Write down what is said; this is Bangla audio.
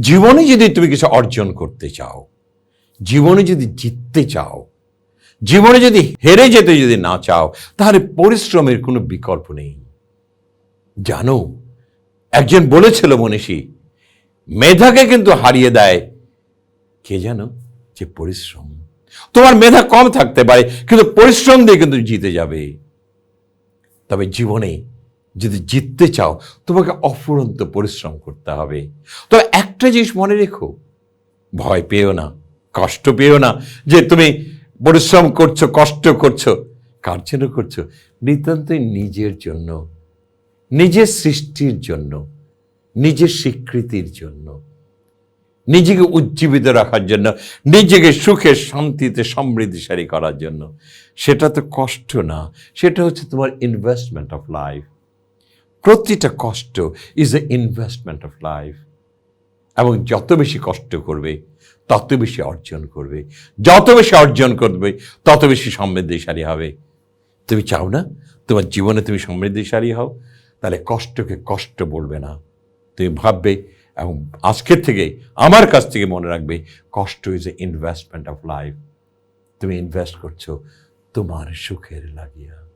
জীবনে যদি তুমি কিছু অর্জন করতে চাও, জীবনে যদি জিততে চাও, জীবনে যদি হেরে যেতে যদি না চাও, তাহলে পরিশ্রমের কোনো বিকল্প নেই। জানো, একজন বলেছিল মনীষী, মেধাকে কিন্তু হারিয়ে দেয়। কে জানো যে পরিশ্রম? তোমার মেধা কম থাকতে পারে, কিন্তু পরিশ্রম দিয়ে কিন্তু জিতে যাবে। তবে জীবনে যদি জিততে চাও, তোমাকে অফুরন্ত পরিশ্রম করতে হবে। তবে একটা জিনিস মনে রেখো। ভয় পেও না, কষ্ট পেও না যে তুমি পরিশ্রম করছ, কষ্ট করছ কার জন্য করছ। নিতান্তই নিজের জন্য, নিজের সৃষ্টির জন্য, নিজের স্বীকৃতির জন্য, নিজেকে উজ্জীবিত রাখার জন্য, নিজেকে সুখে, শান্তিতে, সমৃদ্ধিশালী করার জন্য। সেটা তো কষ্ট না, সেটা হচ্ছে তোমার ইনভেস্টমেন্ট অফ লাইফ প্রতিটা কষ্ট is a investment of life এবং যত বেশি কষ্ট করবে, তত বেশি অর্জন করবে। যত বেশি অর্জন করবে, তত বেশি সমৃদ্ধিশালী হবে। তুমি চাও না? তোমার জীবনে তুমি সমৃদ্ধিশালী হও? তাহলে কষ্টকে কষ্ট বলবে না। তুমি ভাববে এবং আজকের থেকে, আমার কাছ থেকে মনে রাখবে, কষ্ট is a investment of life তুমি ইনভেস্ট করছ তোমার সুখের লাগিয়া।